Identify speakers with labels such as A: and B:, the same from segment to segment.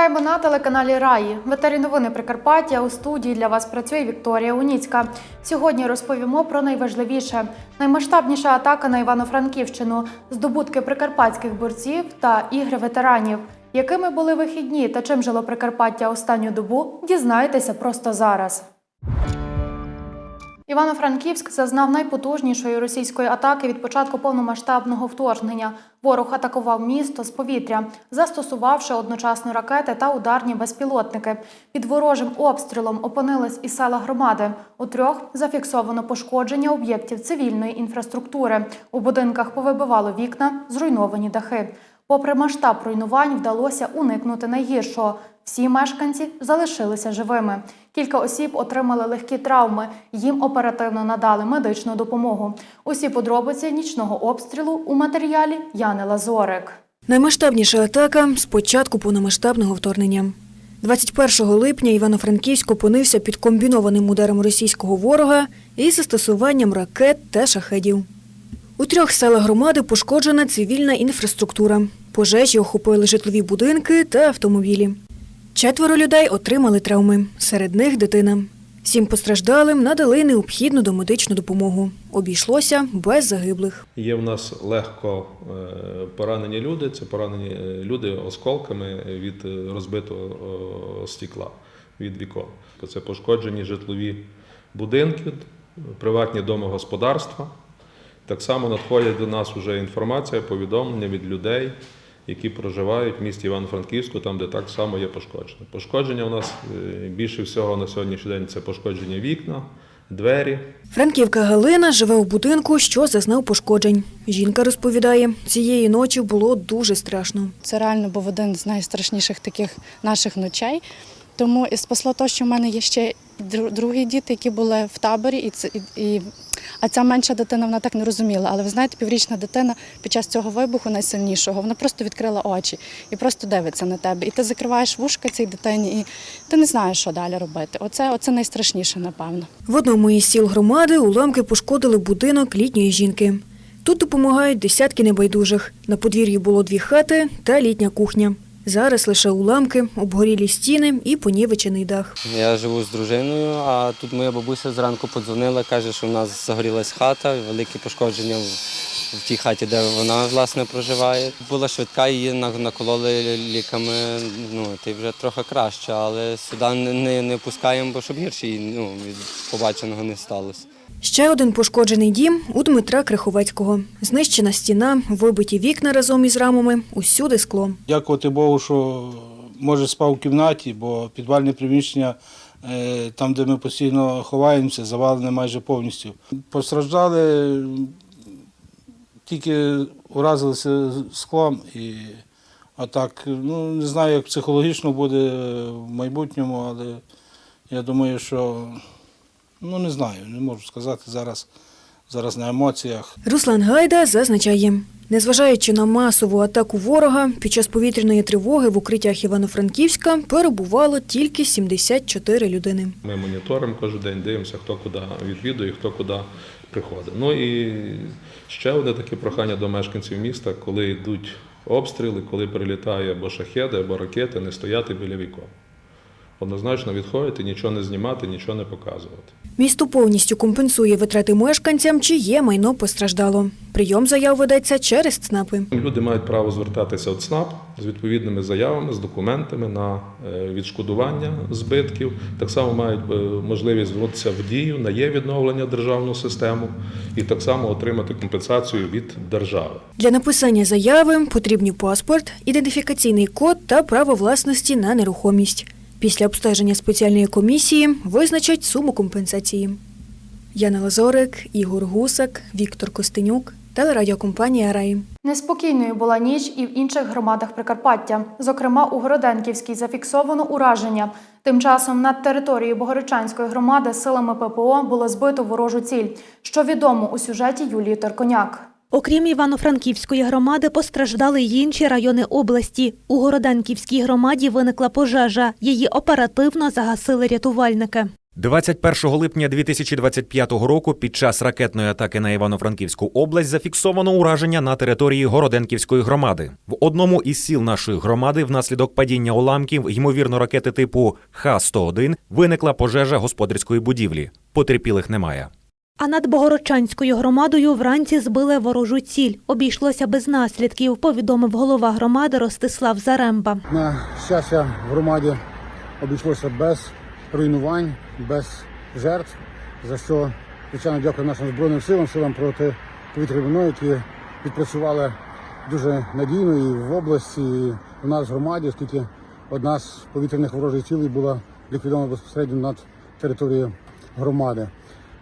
A: Вітаємо на телеканалі Раї. Ветері новини Прикарпаття у студії для вас працює Вікторія Уніцька. Сьогодні розповімо про найважливіше: наймасштабніша атака на Івано-Франківщину, здобутки прикарпатських борців та ігри ветеранів. Якими були вихідні та чим жило Прикарпаття останню добу, дізнаєтеся просто зараз. Івано-Франківськ зазнав найпотужнішої російської атаки від початку повномасштабного вторгнення. Ворог атакував місто з повітря, застосувавши одночасно ракети та ударні безпілотники. Під ворожим обстрілом опинились і села громади. У трьох зафіксовано пошкодження об'єктів цивільної інфраструктури. У будинках повибивало вікна, зруйновані дахи. Попри масштаб руйнувань, вдалося уникнути найгіршого. Всі мешканці залишилися живими. Кілька осіб отримали легкі травми. Їм оперативно надали медичну допомогу. Усі подробиці нічного обстрілу у матеріалі Яни Лазорик.
B: Наймасштабніша атака з початку повномасштабного вторгнення. 21 липня Івано-Франківськ опинився під комбінованим ударом російського ворога із застосуванням ракет та шахедів. У трьох селах громади пошкоджена цивільна інфраструктура. Пожежі охопили житлові будинки та автомобілі. Четверо людей отримали травми, серед них дитина. Всім постраждалим надали необхідну домедичну допомогу. Обійшлося без загиблих.
C: Є в нас легко е, поранені люди. Це поранені е, люди осколками від е, розбитого стекла від вікон. Це пошкоджені житлові будинки, приватні домогосподарства. Так само надходять до нас вже інформація, повідомлення від людей, які проживають в місті Івано-Франківську, там, де так само є пошкодження. Пошкодження у нас е, більше всього на сьогоднішній день це пошкодження вікна, двері.
B: Франківка Галина живе у будинку, що зазнав пошкоджень. Жінка розповідає, цієї ночі було дуже страшно.
D: Це реально був один з найстрашніших таких наших ночей. Тому і спасло те, що в мене є ще другі діти, які були в таборі, і це і, а ця менша дитина вона так не розуміла. Але ви знаєте, піврічна дитина під час цього вибуху найсильнішого вона просто відкрила очі і просто дивиться на тебе. І ти закриваєш вушка цій дитині, і ти не знаєш, що далі робити. Оце, оце найстрашніше, напевно.
B: В одному із сіл громади уламки пошкодили будинок літньої жінки. Тут допомагають десятки небайдужих. На подвір'ї було дві хати та літня кухня. Зараз лише уламки, обгорілі стіни і понівечений дах.
E: Я живу з дружиною, а тут моя бабуся зранку подзвонила, каже, що в нас загорілась хата, великі пошкодження в, тій хаті, де вона власне проживає. Була швидка, її накололи ліками. Ну ти вже трохи краще, але сюди не, не, пускаємо, бо щоб гірше ну, від побаченого не сталося.
B: Ще один пошкоджений дім у Дмитра Криховецького. Знищена стіна, вибиті вікна разом із рамами, усюди скло.
F: Дякувати Богу, що може спав у кімнаті, бо підвальне приміщення, е, там, де ми постійно ховаємося, завалене майже повністю. Постраждали, тільки уразилися склом. І, а так, ну не знаю, як психологічно буде в майбутньому, але я думаю, що ну не знаю, не можу сказати зараз, зараз на емоціях.
B: Руслан Гайда зазначає, незважаючи на масову атаку ворога, під час повітряної тривоги в укриттях Івано-Франківська перебувало тільки 74 людини.
C: Ми моніторимо кожен день, дивимося, хто куди відвідує, хто куди приходить. Ну і ще одне таке прохання до мешканців міста, коли йдуть обстріли, коли прилітає або шахеди, або ракети, не стояти біля вікон. Однозначно відходити, нічого не знімати, нічого не показувати.
B: Місто повністю компенсує витрати мешканцям, чиє майно постраждало. Прийом заяв ведеться через ЦНАПи.
C: Люди мають право звертатися в ЦНАП з відповідними заявами, з документами на е, відшкодування збитків. Так само мають е, можливість звернутися в дію на є відновлення державну систему і так само отримати компенсацію від держави.
B: Для написання заяви потрібні паспорт, ідентифікаційний код та право власності на нерухомість. Після обстеження спеціальної комісії визначать суму компенсації. Яна Лазорик, Ігор Гусак, Віктор Костенюк, телерадіокомпанія Раї.
A: Неспокійною була ніч і в інших громадах Прикарпаття. Зокрема, у Городенківській зафіксовано ураження. Тим часом над територією Богородчанської громади силами ППО було збито ворожу ціль. Що відомо у сюжеті Юлії Торконяк.
G: Окрім Івано-Франківської громади, постраждали й інші райони області. У Городенківській громаді виникла пожежа. Її оперативно загасили рятувальники.
H: 21 липня 2025 року під час ракетної атаки на Івано-Франківську область зафіксовано ураження на території Городенківської громади. В одному із сіл нашої громади внаслідок падіння уламків, ймовірно, ракети типу Х-101 виникла пожежа господарської будівлі. Потерпілих немає.
G: А над Богородчанською громадою вранці збили ворожу ціль. Обійшлося без наслідків, повідомив голова громади Ростислав Заремба.
I: На щастя, в громаді обійшлося без руйнувань, без жертв, за що, звичайно, дякую нашим Збройним силам, силам проти повітряної, які відпрацювали дуже надійно і в області, і в нас в громаді, оскільки одна з повітряних ворожих цілей була ліквідована безпосередньо над територією громади.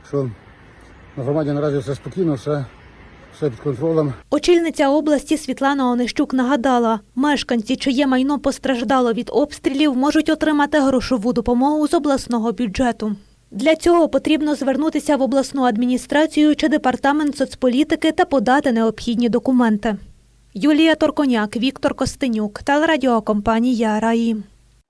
I: Що на громаді наразі все спокійно, все, все під контролем.
G: Очільниця області Світлана Онищук нагадала, мешканці, чиє майно постраждало від обстрілів, можуть отримати грошову допомогу з обласного бюджету. Для цього потрібно звернутися в обласну адміністрацію чи департамент соцполітики та подати необхідні документи. Юлія Торконяк, Віктор Костенюк, телерадіокомпанія Раї.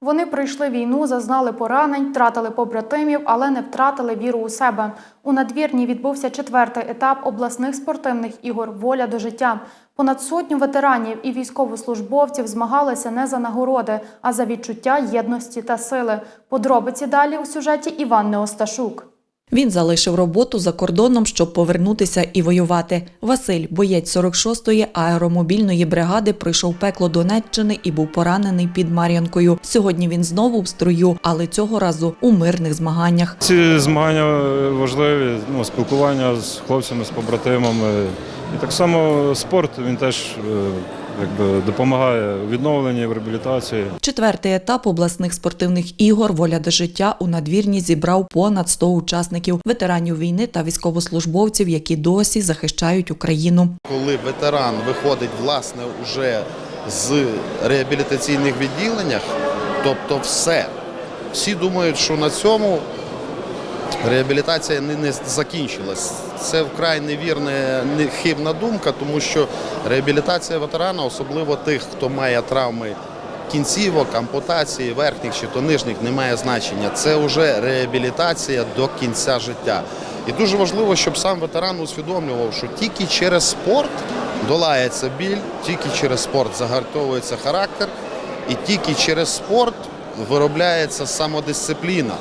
A: Вони пройшли війну, зазнали поранень, втратили побратимів, але не втратили віру у себе. У надвірні відбувся четвертий етап обласних спортивних ігор Воля до життя. Понад сотню ветеранів і військовослужбовців змагалися не за нагороди, а за відчуття єдності та сили. Подробиці далі у сюжеті Іван Неосташук.
J: Він залишив роботу за кордоном, щоб повернутися і воювати. Василь, боєць 46-ї аеромобільної бригади, пройшов пекло Донеччини і був поранений під Мар'янкою. Сьогодні він знову в строю, але цього разу у мирних змаганнях.
K: Ці змагання важливі, ну, спілкування з хлопцями, з побратимами. І так само спорт він теж е, якби, допомагає у відновленні, в реабілітації.
J: Четвертий етап обласних спортивних ігор Воля до життя у надвірні зібрав понад 100 учасників, ветеранів війни та військовослужбовців, які досі захищають Україну.
L: коли ветеран виходить власне уже з реабілітаційних відділеннях, тобто все. Всі думають, що на цьому реабілітація не, не закінчилась. Це вкрай невірна, не хибна думка, тому що реабілітація ветерана, особливо тих, хто має травми кінцівок, ампутації, верхніх чи то нижніх, не має значення. Це вже реабілітація до кінця життя. І дуже важливо, щоб сам ветеран усвідомлював, що тільки через спорт долається біль, тільки через спорт загартовується характер, і тільки через спорт виробляється самодисципліна,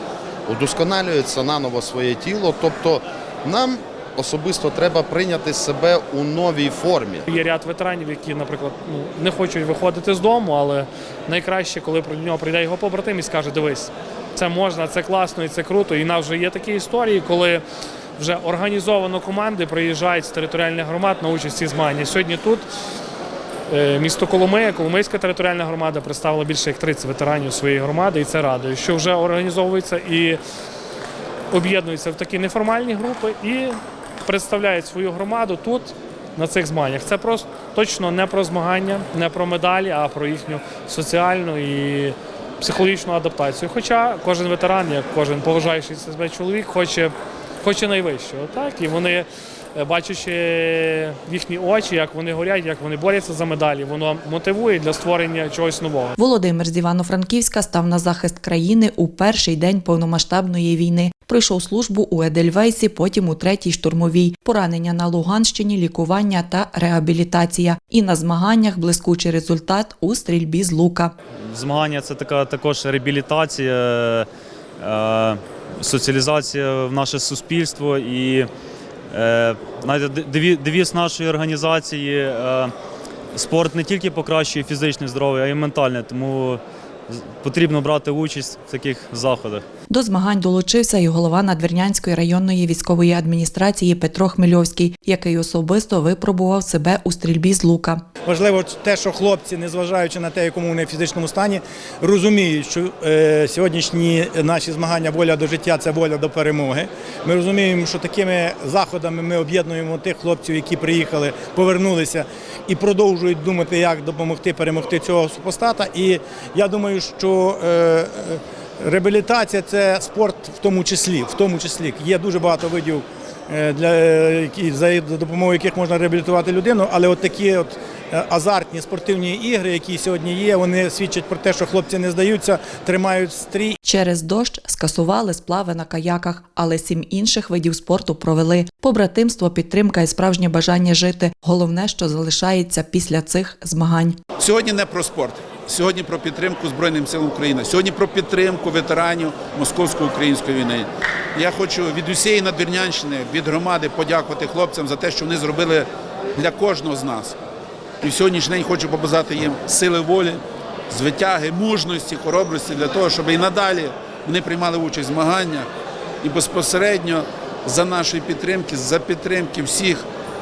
L: удосконалюється наново своє тіло. Тобто нам особисто треба прийняти себе у новій формі.
M: Є ряд ветеранів, які, наприклад, ну не хочуть виходити з дому, але найкраще, коли про нього прийде його побратим і скаже: дивись, це можна, це класно і це круто. І в нас вже є такі історії, коли вже організовано команди приїжджають з територіальних громад на участь в цих змаганнях. Сьогодні тут місто Коломия, Коломийська територіальна громада представила більше як 30 ветеранів своєї громади, і це радує, що вже організовується і об'єднуються в такі неформальні групи і представляють свою громаду тут, на цих змаганнях. Це просто точно не про змагання, не про медалі, а про їхню соціальну і психологічну адаптацію. Хоча кожен ветеран, як кожен поважаючий себе чоловік, хоче, хоче найвищого. Так? І вони, е, бачачи їхні очі, як вони горять, як вони борються за медалі, воно мотивує для створення чогось нового.
J: Володимир з Івано-Франківська став на захист країни у перший день повномасштабної війни. Пройшов службу у Едельвейсі, потім у третій штурмовій, поранення на Луганщині, лікування та реабілітація. І на змаганнях блискучий результат у стрільбі з лука.
K: Змагання це така також реабілітація, е, соціалізація в наше суспільство і е, девіз нашої організації е, спорт не тільки покращує фізичне здоров'я, а й ментальне. Тому потрібно брати участь в таких заходах.
J: До змагань долучився і голова Надвірнянської районної військової адміністрації Петро Хмельовський, який особисто випробував себе у стрільбі з лука.
N: Важливо те, що хлопці, незважаючи на те, якому вони в фізичному стані, розуміють, що е, сьогоднішні наші змагання воля до життя це воля до перемоги. Ми розуміємо, що такими заходами ми об'єднуємо тих хлопців, які приїхали, повернулися і продовжують думати, як допомогти перемогти цього супостата. І я думаю, що е, реабілітація це спорт в тому числі. В тому числі є дуже багато видів е, для за допомогою яких можна реабілітувати людину, але от такі от е, азартні спортивні ігри, які сьогодні є, вони свідчать про те, що хлопці не здаються, тримають стрій
J: Через дощ скасували сплави на каяках, але сім інших видів спорту провели. Побратимство, підтримка і справжнє бажання жити. Головне, що залишається після цих змагань.
O: Сьогодні не про спорт. Сьогодні про підтримку Збройним силам України. Сьогодні про підтримку ветеранів московсько-української війни. Я хочу від усієї надвірнянщини, від громади подякувати хлопцям за те, що вони зробили для кожного з нас. І сьогоднішній день хочу побажати їм сили волі, звитяги, мужності, хоробрості для того, щоб і надалі вони приймали участь в змаганнях і безпосередньо за нашої підтримки, за підтримки всіх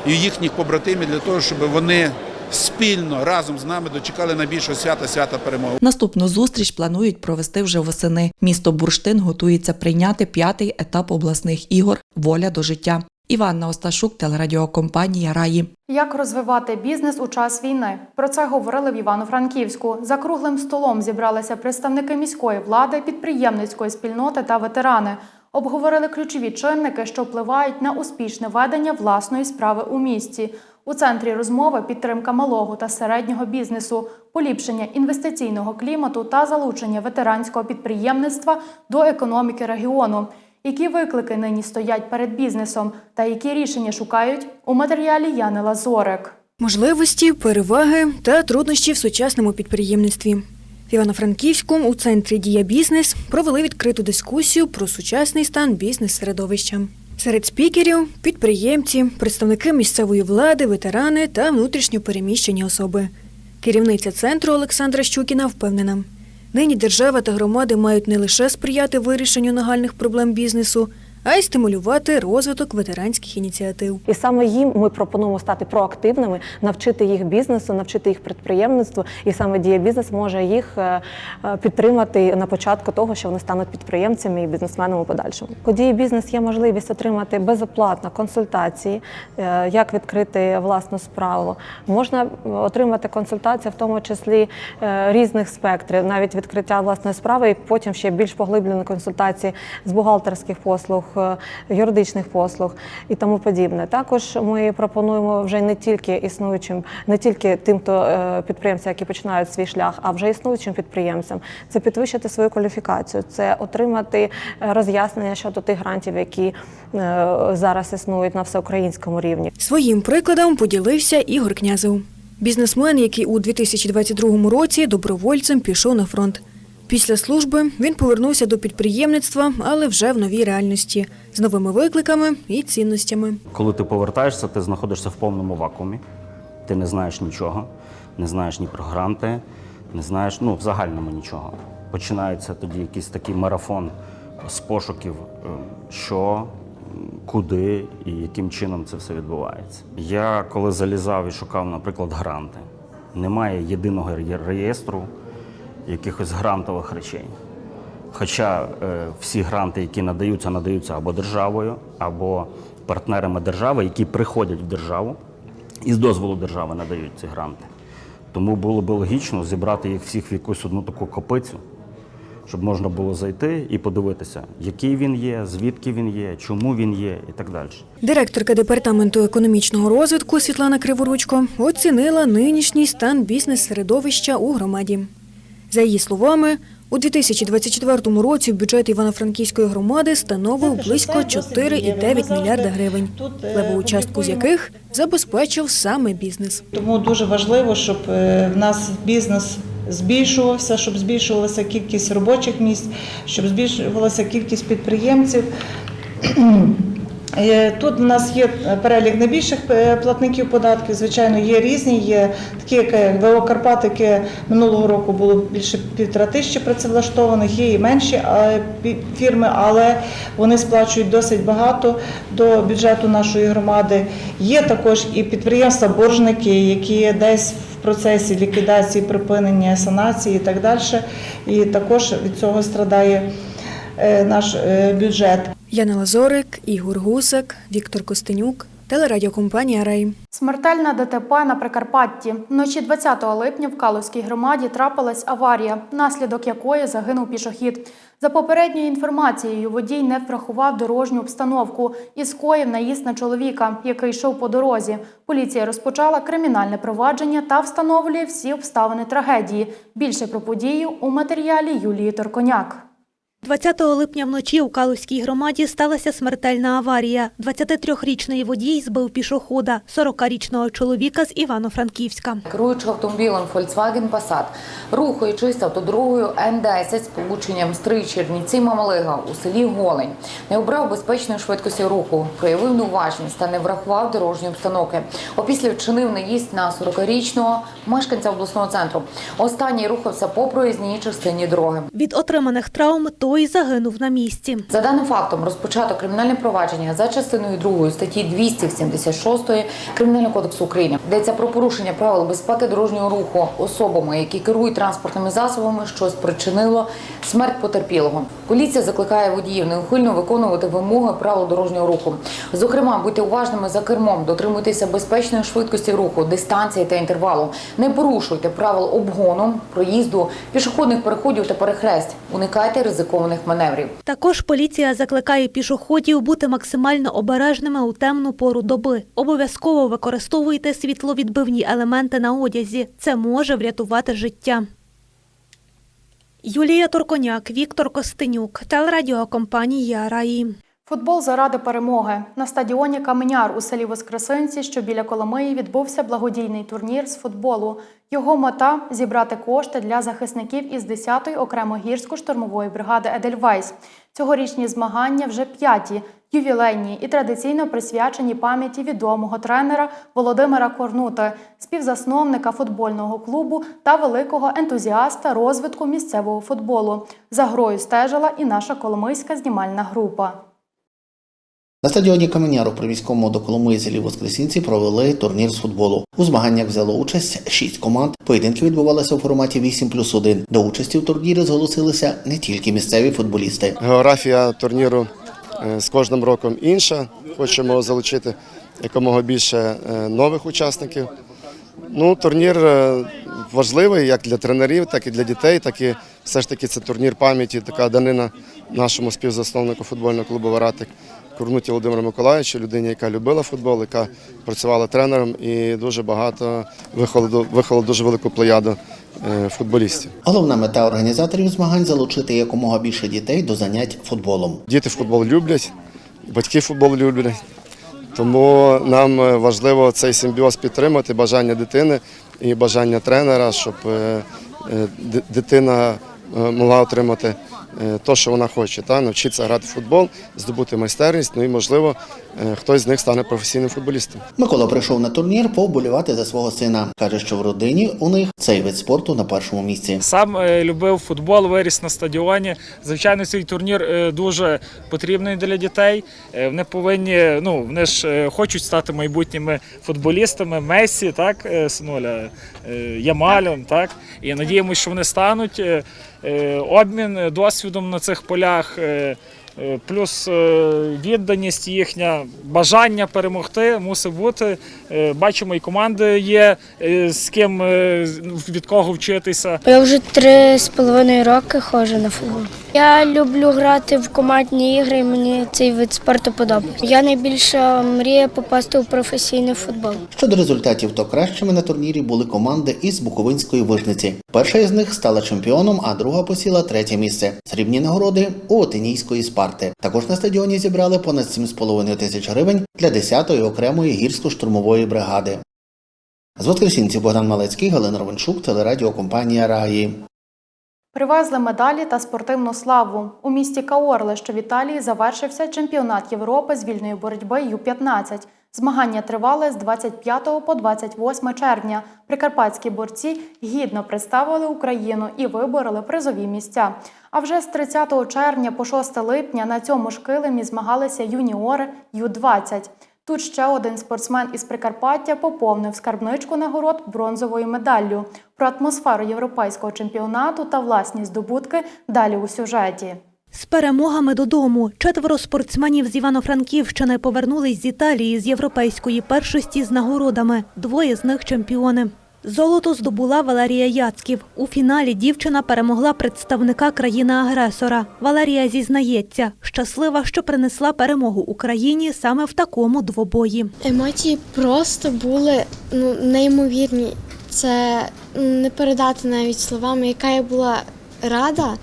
O: і їхніх побратимів для того, щоб вони спільно разом з нами дочекали найбільшого свята свята перемоги.
J: Наступну зустріч планують провести вже восени. Місто Бурштин готується прийняти п'ятий етап обласних ігор Воля до життя. Іванна Осташук, телерадіокомпанія Раї.
A: Як розвивати бізнес у час війни? Про це говорили в Івано-Франківську. За круглим столом зібралися представники міської влади, підприємницької спільноти та ветерани. Обговорили ключові чинники, що впливають на успішне ведення власної справи у місті. У центрі розмови підтримка малого та середнього бізнесу, поліпшення інвестиційного клімату та залучення ветеранського підприємництва до економіки регіону. Які виклики нині стоять перед бізнесом та які рішення шукають у матеріалі Яни Лазорик.
B: Можливості, переваги та труднощі в сучасному підприємництві. В Івано-Франківську у центрі Дія бізнес провели відкриту дискусію про сучасний стан бізнес-середовища. Серед спікерів підприємці, представники місцевої влади, ветерани та внутрішньо переміщені особи. Керівниця центру Олександра Щукіна впевнена, нині держава та громади мають не лише сприяти вирішенню нагальних проблем бізнесу, а й стимулювати розвиток ветеранських ініціатив.
P: І саме їм ми пропонуємо стати проактивними, навчити їх бізнесу, навчити їх підприємництву. І саме дія бізнес може їх е, е, підтримати на початку того, що вони стануть підприємцями і бізнесменами у подальшому. У дії бізнес є можливість отримати безоплатно консультації, е, як відкрити власну справу. Можна отримати консультації, в тому числі різних спектрів, навіть відкриття власної справи, і потім ще більш поглиблені консультації з бухгалтерських послуг, юридичних послуг і тому подібне. Також ми пропонуємо вже не тільки існуючим, не тільки тим, хто е, підприємцям, які починають свій шлях, а вже існуючим підприємцям. Це підвищити свою кваліфікацію, це отримати е, роз'яснення щодо тих грантів, які е, зараз існують на всеукраїнському рівні.
B: Своїм прикладом поділився Ігор Князев. Бізнесмен, який у 2022 році добровольцем пішов на фронт. Після служби він повернувся до підприємництва, але вже в новій реальності з новими викликами і цінностями.
Q: Коли ти повертаєшся, ти знаходишся в повному вакуумі. Ти не знаєш нічого, не знаєш ні про гранти, не знаєш ну, в загальному нічого. Починається тоді якийсь такий марафон з пошуків, е, що, куди і яким чином це все відбувається. Я коли залізав і шукав, наприклад, гранти, немає єдиного реєстру якихось грантових речей. Хоча е, всі гранти, які надаються, надаються або державою, або партнерами держави, які приходять в державу і з дозволу держави надають ці гранти. Тому було б логічно зібрати їх всіх в якусь одну таку копицю, щоб можна було зайти і подивитися, який він є, звідки він є, чому він є і так далі.
B: Директорка департаменту економічного розвитку Світлана Криворучко оцінила нинішній стан бізнес-середовища у громаді. За її словами, у 2024 році бюджет Івано-Франківської громади становив близько 4,9 мільярда гривень, левову частку з яких забезпечив саме бізнес.
R: Тому дуже важливо, щоб е, в нас бізнес збільшувався, щоб збільшувалася кількість робочих місць, щоб збільшувалася кількість підприємців. Е, Тут в нас є перелік найбільших е, платників податків. Звичайно, є різні. Є такі, як е, ВО Карпат, яке минулого року було більше півтора тисячі працевлаштованих. Є і менші фірми, але вони сплачують досить багато до бюджету нашої громади. Є також і підприємства боржники, які десь в процесі ліквідації, припинення санації і так далі. І також від цього страдає наш е, бюджет.
B: Яна Лазорик, Ігор Гусак, Віктор Костенюк, телерадіокомпанія Рай.
A: Смертельна ДТП на Прикарпатті. Вночі 20 липня в Калузькій громаді трапилась аварія, внаслідок якої загинув пішохід. За попередньою інформацією, водій не врахував дорожню обстановку і скоїв наїзд на чоловіка, який йшов по дорозі. Поліція розпочала кримінальне провадження та встановлює всі обставини трагедії. Більше про подію у матеріалі Юлії Торконяк.
G: 20 липня вночі у Калузькій громаді сталася смертельна аварія. 23-річний водій збив пішохода, 40-річного чоловіка з Івано-Франківська.
S: Керуючи автомобілем Volkswagen Passat, рухаючись автодорогою Н-10 з полученням Стрий Черніці Мамалига у селі Голень, не обрав безпечної швидкості руху, проявив неуважність та не врахував дорожньої обстановки. Опісля вчинив наїзд на 40-річного мешканця обласного центру. Останній рухався по проїзній частині дороги.
G: Від отриманих травм той загинув на місці.
S: За даним фактом розпочато кримінальне провадження за частиною 2 статті 276 Кримінального кодексу України. Йдеться про порушення правил безпеки дорожнього руху особами, які керують транспортними засобами, що спричинило смерть потерпілого. Поліція закликає водіїв неухильно виконувати вимоги правил дорожнього руху. Зокрема, будьте уважними за кермом, дотримуйтеся безпечної швидкості руху, дистанції та інтервалу. Не порушуйте правил обгону, проїзду, пішохідних переходів та перехресть. Уникайте ризикованих маневрів.
G: Також поліція закликає пішоходів бути максимально обережними у темну пору доби. Обов'язково використовуйте світловідбивні елементи на одязі. Це може врятувати життя. Юлія Торконяк, Віктор Костенюк, телерадіокомпанія Раї.
A: Футбол заради перемоги. На стадіоні Каменяр у селі Воскресенці, що біля Коломиї, відбувся благодійний турнір з футболу. Його мета зібрати кошти для захисників із 10-ї окремо гірсько-штурмової бригади Едельвейс. Цьогорічні змагання вже п'яті, ювілейні і традиційно присвячені пам'яті відомого тренера Володимира Корнути, співзасновника футбольного клубу та великого ентузіаста розвитку місцевого футболу. За грою стежила і наша коломийська знімальна група.
T: На стадіоні Каменяр у приміському до Коломиї селі Воскресінці провели турнір з футболу. У змаганнях взяло участь шість команд. Поєдинки відбувалися у форматі 8 плюс 1. До участі в турнірі зголосилися не тільки місцеві футболісти.
U: Географія турніру е, з кожним роком інша. Хочемо залучити якомога більше е, нових учасників. Ну, турнір е, важливий як для тренерів, так і для дітей. Так і все ж таки це турнір пам'яті, така данина нашому співзасновнику футбольного клубу Варатик Курнуті Володимиру Миколаївичу, людині, яка любила футбол, яка працювала тренером і дуже багато виховала, виховала дуже велику плеяду е, футболістів.
T: Головна мета організаторів змагань залучити якомога більше дітей до занять футболом.
U: Діти футбол люблять, батьки футбол люблять. Тому нам е, важливо цей симбіоз підтримати, бажання дитини і бажання тренера, щоб е, ди- дитина могла отримати те, що вона хоче, та навчитися грати в футбол, здобути майстерність. Ну і можливо, е, хтось з них стане професійним футболістом.
T: Микола прийшов на турнір повболівати за свого сина. Каже, що в родині у них цей вид спорту на першому місці.
V: Сам е, любив футбол, виріс на стадіоні. Звичайно, цей турнір е, дуже потрібний для дітей. Вони повинні, ну вони ж хочуть стати майбутніми футболістами. Месі, так, синуля, Ямалем, так. І надіємося, що вони стануть. Е, е, Обмін е, досвідом на цих полях. Е, Плюс е, відданість їхня, бажання перемогти мусить бути. Е, Бачимо, і команди є з ким від кого вчитися.
W: Я вже три з половиною роки ходжу на футбол. Я люблю грати в командні ігри, і мені цей вид спорту подобається. Я найбільше мрію попасти у професійний футбол.
T: Щодо результатів, то кращими на турнірі були команди із Буковинської вижниці. Перша із них стала чемпіоном, а друга посіла третє місце. Срібні нагороди у Отинійської Спарти. Також на стадіоні зібрали понад 7,5 тисяч гривень для 10-ї окремої гірсько-штурмової бригади. З Воскресінців Богдан Малецький, Галина Ровенчук, телерадіокомпанія Раї.
A: Привезли медалі та спортивну славу. У місті Каорле, що в Італії, завершився чемпіонат Європи з вільної боротьби Ю-15. Змагання тривали з 25 по 28 червня. Прикарпатські борці гідно представили Україну і вибороли призові місця. А вже з 30 червня по 6 липня на цьому ж килимі змагалися юніори Ю-20. Тут ще один спортсмен із Прикарпаття поповнив скарбничку нагород бронзовою медаллю. Про атмосферу європейського чемпіонату та власні здобутки далі у сюжеті.
G: З перемогами додому четверо спортсменів з Івано-Франківщини повернулись з Італії з європейської першості з нагородами. Двоє з них чемпіони. Золото здобула Валерія Яцьків. У фіналі дівчина перемогла представника країни-агресора. Валерія зізнається, щаслива, що принесла перемогу Україні саме в такому двобої.
E: Емоції просто були ну, неймовірні. Це не передати навіть словами, яка я була рада,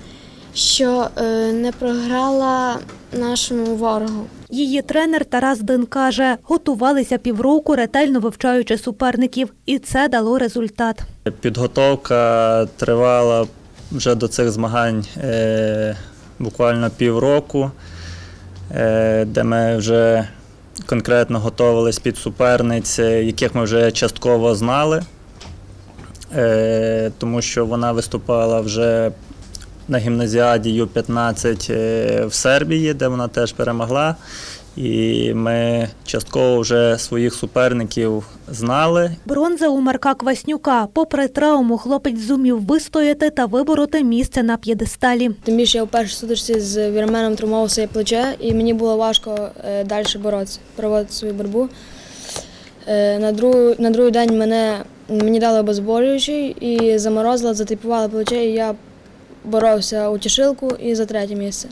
E: що е, не програла нашому ворогу.
G: Її тренер Тарас Дин каже, готувалися півроку, ретельно вивчаючи суперників, і це дало результат.
X: Підготовка тривала вже до цих змагань е, буквально півроку, е, де ми вже конкретно готувалися під суперниць, яких ми вже частково знали, е, тому що вона виступала вже на гімназіаді Ю-15 е, в Сербії, де вона теж перемогла. І ми частково вже своїх суперників знали.
G: Бронза у Марка Кваснюка. Попри травму, хлопець зумів вистояти та вибороти місце на п'єдесталі.
E: Тим більше я в першій сутичці з вірменом тримав своє плече, і мені було важко е, далі боротися, проводити свою боротьбу. Е, На другий, на другий день мене, мені дали обезболюючий і заморозили, затипували плече, і я боровся у тішилку і за третє місце.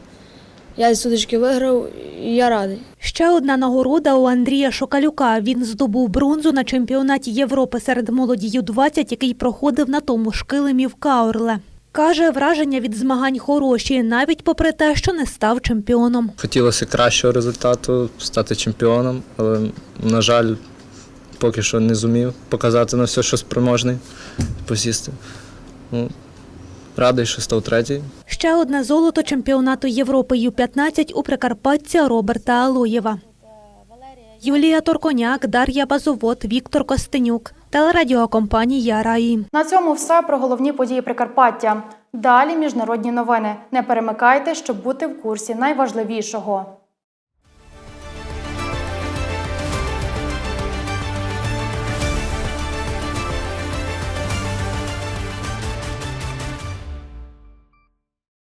E: Я зі сутички виграв, і я радий.
G: Ще одна нагорода у Андрія Шокалюка. Він здобув бронзу на чемпіонаті Європи серед молоді Ю-20, який проходив на тому ж килимі в Каурле. Каже, враження від змагань хороші, навіть попри те, що не став чемпіоном.
Y: Хотілося кращого результату, стати чемпіоном, але, на жаль, поки що не зумів показати на все, що спроможний посісти. Ну, радий, що став третій.
G: Ще одне золото чемпіонату Європи Ю-15 у прикарпаття Роберта Алоєва. Юлія Торконяк, Дар'я Базовод, Віктор Костенюк. Телерадіокомпанія Раї.
A: На цьому все про головні події Прикарпаття. Далі міжнародні новини. Не перемикайте, щоб бути в курсі найважливішого.